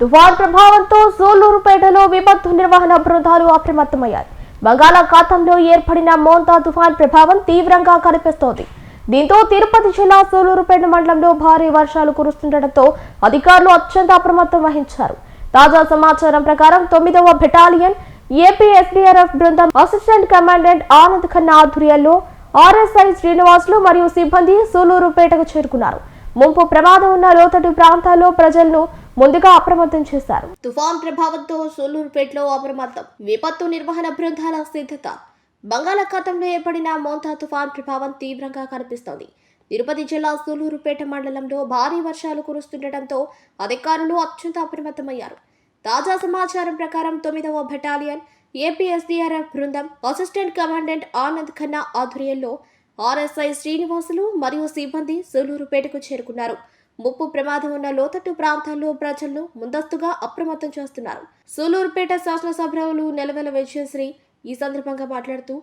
తుఫాన్ ప్రభావంతో సోలూరుపేటలో విపత్తు నిర్వహణ బృందాలు అప్రమత్తమయ్యాయి. బంగాళాఖాతంలో ఏర్పడిన మోంతా తుఫాన్ ప్రభావం తీవ్రంగా కనిపిస్తోంది. దీంతో తిరుపతి జిల్లా సోలూరుపేట మండలంలో భారీ వర్షాలు కురుస్తుండటంతో అధికారులు అత్యంత అప్రమత్తం వహించారు. తాజా సమాచారం ప్రకారం తొమ్మిదవ బెటాలియన్ ఏపీ ఎస్డీఆర్ఎఫ్ బృందం అసిస్టెంట్ కమాండెంట్ ఆనంద్ ఖన్నా ఆధ్వర్యంలో ఆర్ఎస్ఐ శ్రీనివాసులు మరియు సిబ్బంది సూలూరుపేటకు చేరుకున్నారు. ముంపు ప్రమాదం ఉన్న లోతట్టు ప్రాంతాల్లో ప్రజలను ముందుగా అప్రమత్తం చేశారు. తుఫాన్ ప్రభావంతో సూలూరుపేటలో అప్రమత్తం విపత్తు నిర్వహణ బృందాల సిద్ధత. బంగాళాఖాతంలో ఏర్పడిన మోంతా తుఫాన్ ప్రభావం తీవ్రంగా కనిపిస్తోంది. తిరుపతి జిల్లా సూలూరుపేట మండలంలో భారీ వర్షాలు కురుస్తుండటంతో అధికారులు అత్యంత అప్రమత్తమయ్యారు. తాజా సమాచారం ప్రకారం తొమ్మిదవ బెటాలియన్ ఏపీఎస్డీఆర్ఎఫ్ బృందం అసిస్టెంట్ కమాండెంట్ ఆనంద్ ఖన్నా ఆధ్వర్యంలో ఆర్ఎస్ఐ శ్రీనివాసులు మరియు సిబ్బంది సూలూరుపేటకు చేరుకున్నారు. ముప్పు ప్రమాదం ఉన్న లోతట్టు ప్రాంతాల్లో ప్రజలను ముందస్తుగా అప్రమత్తం చేస్తున్నారు. సూలూరుపేట శాసనసభ్యులు నెలవెల విజయశ్రీ ఈ సందర్భంగా మాట్లాడుతూ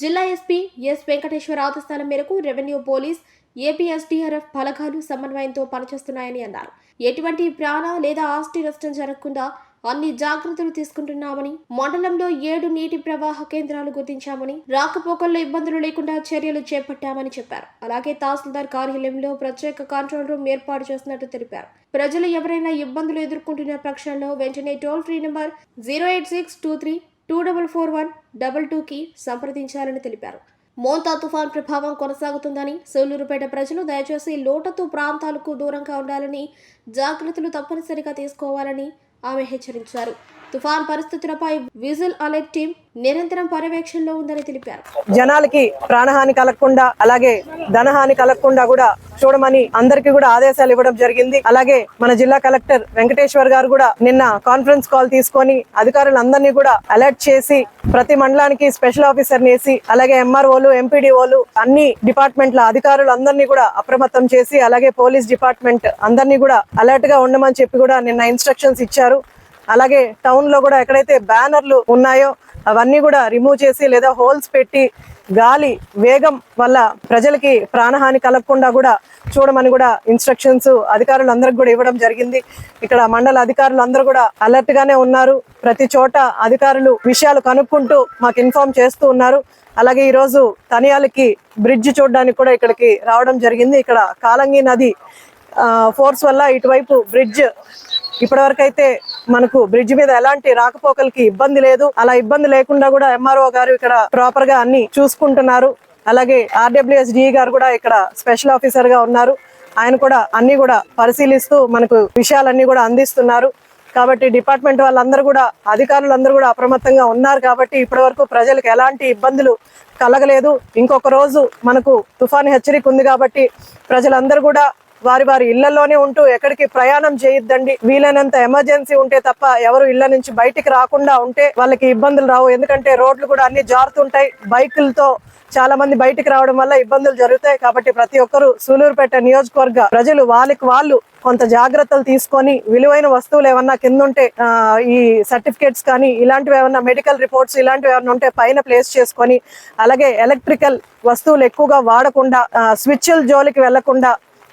జిల్లా ఎస్పీ ఎస్ వెంకటేశ్వర ఆదేశాల మేరకు రెవెన్యూ పోలీస్ ఏపీఎస్డీఆర్ఎఫ్ బలగాలు సమన్వయంతో పనిచేస్తున్నాయని అన్నారు. ఎటువంటి ప్రాణ లేదా ఆస్తి నష్టం జరగకుండా అన్ని జాగ్రత్తలు తీసుకుంటున్నామని మండలంలో ఏడు నీటి ప్రవాహ కేంద్రాలు గుర్తించామని రాకపోకల్లో ఇబ్బందులు లేకుండా చర్యలు చేపట్టామని చెప్పారు. అలాగే తహసీల్దార్ కార్యాలయంలో ప్రత్యేక కంట్రోల్ రూమ్ ఏర్పాటు చేసినట్టు తెలిపారు. ప్రజలు ఎవరైనా ఇబ్బందులు ఎదుర్కొంటున్న పక్షంలో వెంటనే toll free number zero eight six two three two double four one double టూకి సంప్రదించాలని తెలిపారు. మోంతా తుఫాన్ ప్రభావం కొనసాగుతుందని సోలూరుపేట ప్రజలు దయచేసి లోటతు ప్రాంతాలకు దూరంగా ఉండాలని జాగ్రత్తలు తప్పనిసరిగా తీసుకోవాలని ఆమె హెచ్చరించారు. తుఫాన్ పరిస్థితులపై విజిల్ అలర్ట్ టీం నిరంతరం పర్యవేక్షణలో ఉందని తెలిపారు. జనాలకి ప్రాణహాని కలగకుండా అలాగే ధనహాని కలగకుండా కూడా చూడమని అందరికీ కూడా ఆదేశాలు ఇవ్వడం జరిగింది. అలాగే మన జిల్లా కలెక్టర్ వెంకటేశ్వర్ గారు కూడా నిన్న కాన్ఫరెన్స్ కాల్ తీసుకొని అధికారులందరినీ కూడా అలర్ట్ చేసి ప్రతి మండలానికి స్పెషల్ ఆఫీసర్ వేసి అలాగే ఎంఆర్ఓలు ఎంపీడీఓలు అన్ని డిపార్ట్మెంట్ల అధికారులు అందరినీ కూడా అప్రమత్తం చేసి అలాగే పోలీస్ డిపార్ట్మెంట్ అందరినీ కూడా అలర్ట్గా ఉండమని చెప్పి కూడా నిన్న ఇన్స్ట్రక్షన్స్ ఇచ్చారు. అలాగే టౌన్లో కూడా ఎక్కడైతే బ్యానర్లు ఉన్నాయో అవన్నీ కూడా రిమూవ్ చేసి లేదా హోల్స్ పెట్టి గాలి వేగం వల్ల ప్రజలకి ప్రాణహాని కలగకుండా కూడా చూడమని కూడా ఇన్స్ట్రక్షన్స్ అధికారులందరికి కూడా ఇవ్వడం జరిగింది. ఇక్కడ మండల అధికారులు అందరూ కూడా అలర్ట్ గానే ఉన్నారు. ప్రతి చోట అధికారులు విషయాలు కనుక్కుంటూ మాకు ఇన్ఫార్మ్ చేస్తూ ఉన్నారు. అలాగే ఈరోజు తనియాలకి బ్రిడ్జ్ చూడడానికి కూడా ఇక్కడికి రావడం జరిగింది. ఇక్కడ కాలంగి నది ఫోర్స్ వల్ల ఇటువైపు బ్రిడ్జ్ ఇప్పటివరకైతే మనకు బ్రిడ్జ్ మీద ఎలాంటి రాకపోకలకి ఇబ్బంది లేదు. అలా ఇబ్బంది లేకుండా కూడా ఎంఆర్ఓ గారు ఇక్కడ ప్రాపర్గా అన్ని చూసుకుంటున్నారు. అలాగే ఆర్డబ్ల్యూఎస్డి గారు కూడా ఇక్కడ స్పెషల్ ఆఫీసర్గా ఉన్నారు. ఆయన కూడా అన్ని కూడా పరిశీలిస్తూ మనకు విషయాలన్నీ కూడా అందిస్తున్నారు. కాబట్టి డిపార్ట్మెంట్ వాళ్ళందరూ కూడా అధికారులందరూ కూడా అప్రమత్తంగా ఉన్నారు కాబట్టి ఇప్పటి వరకు ప్రజలకు ఎలాంటి ఇబ్బందులు కలగలేదు. ఇంకొక రోజు మనకు తుఫాను హెచ్చరిక ఉంది కాబట్టి ప్రజలందరూ కూడా వారి వారి ఇళ్ళలోనే ఉంటూ ఎక్కడికి ప్రయాణం చేయొద్దండి. వీలైనంత ఎమర్జెన్సీ ఉంటే తప్ప ఎవరు ఇళ్ళ నుంచి బయటికి రాకుండా ఉంటే వాళ్ళకి ఇబ్బందులు రావు. ఎందుకంటే రోడ్లు కూడా అన్ని జారుతుంటాయి. బైకులతో చాలా మంది బయటికి రావడం వల్ల ఇబ్బందులు జరుగుతాయి. కాబట్టి ప్రతి ఒక్కరు సూలూరుపేట నియోజకవర్గ ప్రజలు వాళ్ళకి వాళ్ళు కొంత జాగ్రత్తలు తీసుకొని విలువైన వస్తువులు ఏమన్నా కింద ఉంటే ఈ సర్టిఫికేట్స్ కానీ ఇలాంటివి ఏమన్నా మెడికల్ రిపోర్ట్స్ ఇలాంటివి ఏమన్నా ఉంటే పైన ప్లేస్ చేసుకొని అలాగే ఎలక్ట్రికల్ వస్తువులు ఎక్కువగా వాడకుండా స్విచ్ల జోలికి వెళ్ళకుండా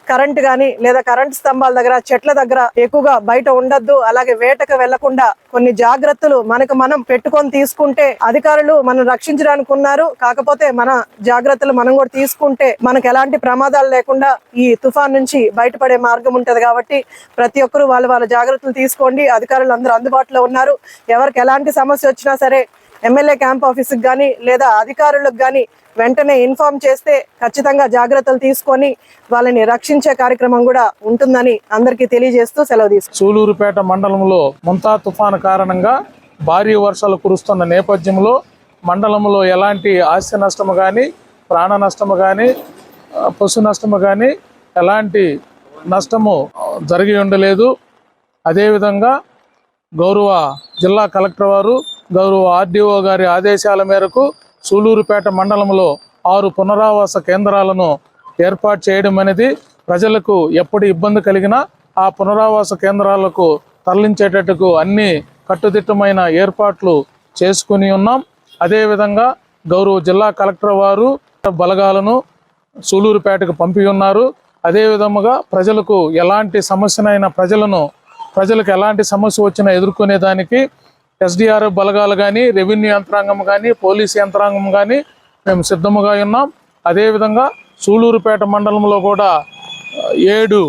కరెంట్ కానీ లేదా కరెంట్ స్తంభాల దగ్గర చెట్ల దగ్గర ఎక్కువగా బయట ఉండద్దు. అలాగే వేటకు వెళ్ళకుండా కొన్ని జాగ్రత్తలు మనకు మనం పెట్టుకొని తీసుకుంటే అధికారులు మనం రక్షించడానికి ఉన్నారు. కాకపోతే మన జాగ్రత్తలు మనం కూడా తీసుకుంటే మనకు ఎలాంటి ప్రమాదాలు లేకుండా ఈ తుఫాన్ నుంచి బయటపడే మార్గం ఉంటది కాబట్టి ప్రతి ఒక్కరూ వాళ్ళ వాళ్ళ జాగ్రత్తలు తీసుకోండి. అధికారులు అందరూ అందుబాటులో ఉన్నారు. ఎవరికి ఎలాంటి సమస్య వచ్చినా సరే ఎమ్మెల్యే క్యాంప్ ఆఫీస్కి కానీ లేదా అధికారులకు కానీ వెంటనే ఇన్ఫార్మ్ చేస్తే ఖచ్చితంగా జాగ్రత్తలు తీసుకొని వాళ్ళని రక్షించే కార్యక్రమం కూడా ఉంటుందని అందరికీ తెలియజేస్తూ సెలవు తీసుకు సూలూరుపేట మండలంలో ముంతా తుఫాను కారణంగా భారీ వర్షాలు కురుస్తున్న నేపథ్యంలో మండలంలో ఎలాంటి ఆస్తి నష్టము కానీ ప్రాణ నష్టము కానీ పశు నష్టము కానీ ఎలాంటి నష్టము జరిగి ఉండలేదు. అదేవిధంగా గౌరవ జిల్లా కలెక్టర్ వారు గౌరవ ఆర్డీఓ గారి ఆదేశాల మేరకు సూలూరుపేట మండలంలో ఆరు పునరావాస కేంద్రాలను ఏర్పాటు చేయడం అనేది ప్రజలకు ఎప్పుడు ఇబ్బంది కలిగినా ఆ పునరావాస కేంద్రాలకు తరలించేటట్టుకు అన్ని కట్టుదిట్టమైన ఏర్పాట్లు చేసుకుని ఉన్నాం. అదేవిధంగా గౌరవ జిల్లా కలెక్టర్ వారు బలగాలను సూలూరుపేటకు పంపి ఉన్నారు. అదేవిధముగా ప్రజలకు ఎలాంటి సమస్యనైనా ప్రజలను ప్రజలకు ఎలాంటి సమస్య వచ్చినా ఎదుర్కొనేదానికి దానికి ఎస్డిఆర్ఎఫ్ బలగాలు కానీ రెవెన్యూ యంత్రాంగం కానీ పోలీస్ యంత్రాంగం కానీ మేము సిద్ధముగా ఉన్నాం. అదేవిధంగా సూళూరుపేట మండలంలో కూడా ఏడు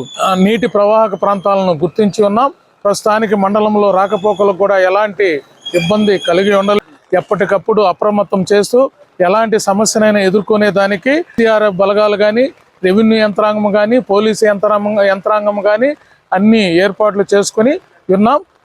నీటి ప్రవాహక ప్రాంతాలను గుర్తించి ఉన్నాం. ప్రస్తుతానికి మండలంలో రాకపోకలకు కూడా ఎలాంటి ఇబ్బంది కలిగి ఉండాలి. ఎప్పటికప్పుడు అప్రమత్తం చేస్తూ ఎలాంటి సమస్యనైనా ఎదుర్కొనే దానికి సిఆర్ఎఫ్ బలగాలు కానీ రెవెన్యూ యంత్రాంగం కానీ పోలీసు యంత్రాంగం యంత్రాంగం కానీ అన్ని ఏర్పాట్లు చేసుకొని ఉన్నాం.